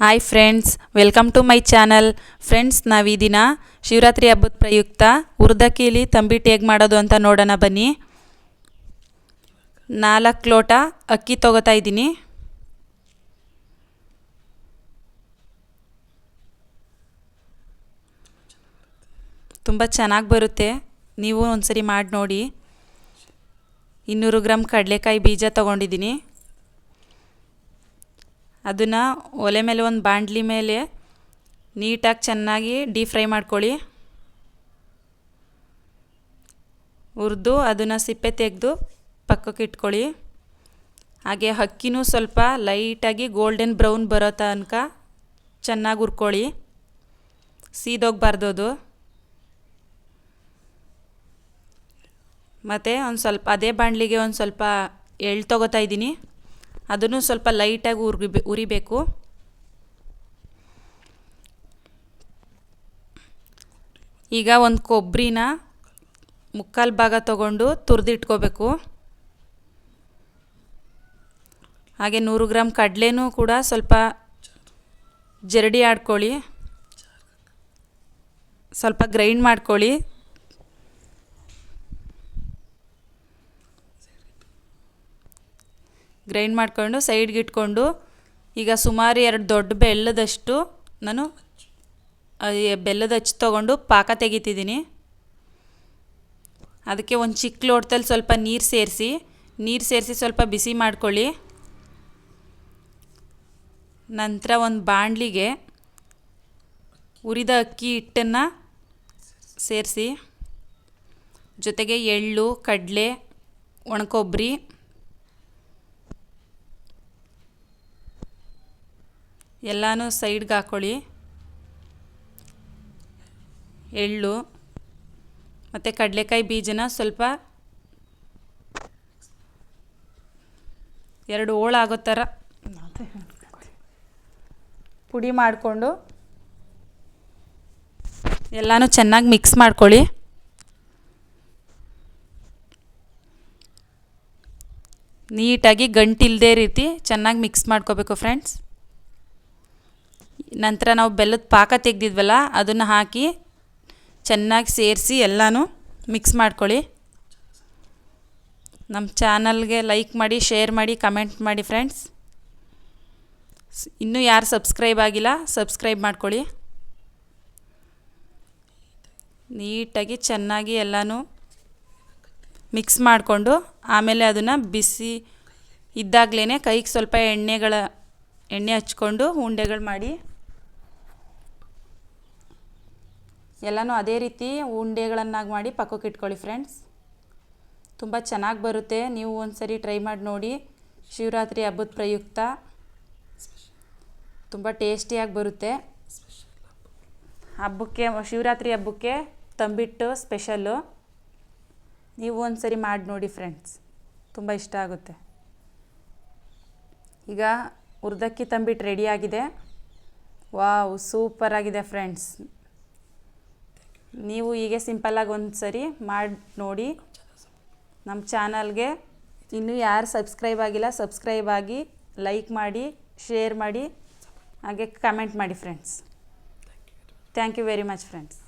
Hi friends welcome to my channel friends ನಾವು ಈ ದಿನ ಶಿವರಾತ್ರಿ ಹಬ್ಬದ ಪ್ರಯುಕ್ತ ಉರ್ದಕ್ಕಿಲಿ ತಂಬಿಟ್ಟು ಹೇಗೆ ಮಾಡೋದು ಅಂತ ನೋಡೋಣ ಬನ್ನಿ. ನಾಲ್ಕು ಲೋಟ ಅಕ್ಕಿ ತೊಗೋತಾ ಇದ್ದೀನಿ. ತುಂಬ ಚೆನ್ನಾಗಿ ಬರುತ್ತೆ. ನೀವು ಒಂದ್ಸರಿ ಮಾಡಿ ನೋಡಿ. ಇನ್ನೂರು ಗ್ರಾಮ್ ಕಡಲೆಕಾಯಿ ಬೀಜ ತೊಗೊಂಡಿದ್ದೀನಿ. ಅದನ್ನು ಒಲೆ ಮೇಲೆ ಒಂದು ಬಾಂಡ್ಲಿ ಮೇಲೆ ನೀಟಾಗಿ ಚೆನ್ನಾಗಿ ಡೀಪ್ ಫ್ರೈ ಮಾಡ್ಕೊಳ್ಳಿ. ಹುರಿದು ಅದನ್ನು ಸಿಪ್ಪೆ ತೆಗೆದು ಪಕ್ಕಕ್ಕೆ ಇಟ್ಕೊಳ್ಳಿ. ಹಾಗೆ ಅಕ್ಕಿನೂ ಸ್ವಲ್ಪ ಲೈಟಾಗಿ ಗೋಲ್ಡನ್ ಬ್ರೌನ್ ಬರೋ ತನಕ ಚೆನ್ನಾಗಿ ಹುರ್ಕೊಳ್ಳಿ. ಸೀದೋಗಬಾರ್ದು ಅದು. ಮತ್ತು ಒಂದು ಸ್ವಲ್ಪ, ಅದೇ ಬಾಣಲಿಗೆ ಒಂದು ಸ್ವಲ್ಪ ಎಳ್ಳು ತೊಗೋತಾ ಇದ್ದೀನಿ. ಅದನ್ನು ಸ್ವಲ್ಪ ಲೈಟಾಗಿ ಉರಿ ಉರಿಬೇಕು. ಈಗ ಒಂದು ಕೊಬ್ಬರಿನ ಮುಕ್ಕಾಲು ಭಾಗ ತಗೊಂಡು ತುರಿದಿಟ್ಕೋಬೇಕು. ಹಾಗೆ ನೂರು ಗ್ರಾಮ್ ಕಡಲೆನೂ ಕೂಡ ಸ್ವಲ್ಪ ಜರಡಿ ಆಡ್ಕೊಳ್ಳಿ. ಸ್ವಲ್ಪ ಗ್ರೈಂಡ್ ಮಾಡ್ಕೊಳ್ಳಿ. ಗ್ರೈಂಡ್ ಮಾಡಿಕೊಂಡು ಸೈಡ್ಗೆ ಇಟ್ಕೊಂಡು ಈಗ ಸುಮಾರು ಎರಡು ದೊಡ್ಡ ಬೆಲ್ಲದಷ್ಟು ನಾನು ಬೆಲ್ಲದ ಹಚ್ಚಿ ತೊಗೊಂಡು ಪಾಕ ತೆಗಿತಿದ್ದೀನಿ. ಅದಕ್ಕೆ ಒಂದು ಚಿಕ್ಕ ಲೋಟದಲ್ಲಿ ಸ್ವಲ್ಪ ನೀರು ಸೇರಿಸಿ ನೀರು ಸೇರಿಸಿ ಸ್ವಲ್ಪ ಬಿಸಿ ಮಾಡ್ಕೊಳ್ಳಿ. ನಂತರ ಒಂದು ಬಾಣಲಿಗೆ ಉರಿದ ಅಕ್ಕಿ ಹಿಟ್ಟನ್ನು ಸೇರಿಸಿ, ಜೊತೆಗೆ ಎಳ್ಳು, ಕಡಲೆ, ಒಣಕೊಬ್ಬರಿ ಎಲ್ಲನೂ ಸೈಡ್ಗೆ ಹಾಕ್ಕೊಳ್ಳಿ ಎಳ್ಳು ಮತ್ತು ಕಡಲೆಕಾಯಿ ಬೀಜನ ಸ್ವಲ್ಪ ಎರಡು ಹೋಳಾಗೋ ಥರ ಪುಡಿ ಮಾಡಿಕೊಂಡು ಎಲ್ಲನೂ ಚೆನ್ನಾಗಿ ಮಿಕ್ಸ್ ಮಾಡ್ಕೊಳ್ಳಿ. ನೀಟಾಗಿ ಗಂಟಿಲ್ಲದೆ ರೀತಿ ಚೆನ್ನಾಗಿ ಮಿಕ್ಸ್ ಮಾಡ್ಕೋಬೇಕು ಫ್ರೆಂಡ್ಸ್ ನಂತರ ನಾವು ಬೆಲ್ಲದ ಪಾಕ ತೆಗೆದಿದ್ವಲ್ಲ, ಅದನ್ನು ಹಾಕಿ ಚೆನ್ನಾಗಿ ಸೇರಿಸಿ ಎಲ್ಲನೂ ಮಿಕ್ಸ್ ಮಾಡ್ಕೊಳ್ಳಿ. ನಮ್ಮ ಚಾನಲ್ಗೆ ಲೈಕ್ ಮಾಡಿ ಶೇರ್ ಮಾಡಿ ಕಮೆಂಟ್ ಮಾಡಿ ಫ್ರೆಂಡ್ಸ್ ಇನ್ನೂ ಯಾರು ಸಬ್ಸ್ಕ್ರೈಬ್ ಆಗಿಲ್ಲ ಸಬ್ಸ್ಕ್ರೈಬ್ ಮಾಡ್ಕೊಳ್ಳಿ. ನೀಟಾಗಿ ಚೆನ್ನಾಗಿ ಎಲ್ಲನೂ ಮಿಕ್ಸ್ ಮಾಡಿಕೊಂಡು, ಆಮೇಲೆ ಅದನ್ನು ಬಿಸಿ ಇದ್ದಾಗಲೇ ಕೈಗೆ ಸ್ವಲ್ಪ ಎಣ್ಣೆಗಳ, ಎಣ್ಣೆ ಹಚ್ಕೊಂಡು ಉಂಡೆಗಳು ಮಾಡಿ. ಎಲ್ಲನೂ ಅದೇ ರೀತಿ ಉಂಡೆಗಳನ್ನಾಗಿ ಮಾಡಿ ಪಕ್ಕಕ್ಕೆ ಇಟ್ಕೊಳ್ಳಿ ಫ್ರೆಂಡ್ಸ್ ತುಂಬ ಚೆನ್ನಾಗಿ ಬರುತ್ತೆ. ನೀವು ಒಂದು ಸರಿ ಟ್ರೈ ಮಾಡಿ ನೋಡಿ. ಶಿವರಾತ್ರಿ ಹಬ್ಬದ ಪ್ರಯುಕ್ತ. ತುಂಬ ಟೇಸ್ಟಿಯಾಗಿ ಬರುತ್ತೆ. ಹಬ್ಬಕ್ಕೆ, ಶಿವರಾತ್ರಿ ಹಬ್ಬಕ್ಕೆ ತಂಬಿಟ್ಟು ಸ್ಪೆಷಲ್ಲು ನೀವು ಒಂದು ಸರಿ ಮಾಡಿ ನೋಡಿ ಫ್ರೆಂಡ್ಸ್ ತುಂಬ ಇಷ್ಟ ಆಗುತ್ತೆ. ಈಗ ಉರ್ದಕ್ಕಿ ತಂಬಿಟ್ಟು ರೆಡಿಯಾಗಿದೆ ವಾವ್ ಸೂಪರಾಗಿದೆ ಫ್ರೆಂಡ್ಸ್ ನೀವು ಹೀಗೆ ಸಿಂಪಲ್ಲಾಗಿ ಒಂದು ಸರಿ ಮಾಡಿ ನೋಡಿ ನಮ್ಮ ಚಾನಲ್ಗೆ ಇನ್ನೂ ಯಾರು ಸಬ್ಸ್ಕ್ರೈಬ್ ಆಗಿಲ್ಲ ಸಬ್ಸ್ಕ್ರೈಬ್ ಆಗಿ ಲೈಕ್ ಮಾಡಿ ಶೇರ್ ಮಾಡಿ, ಹಾಗೆ ಕಮೆಂಟ್ ಮಾಡಿ friends thank you very much friends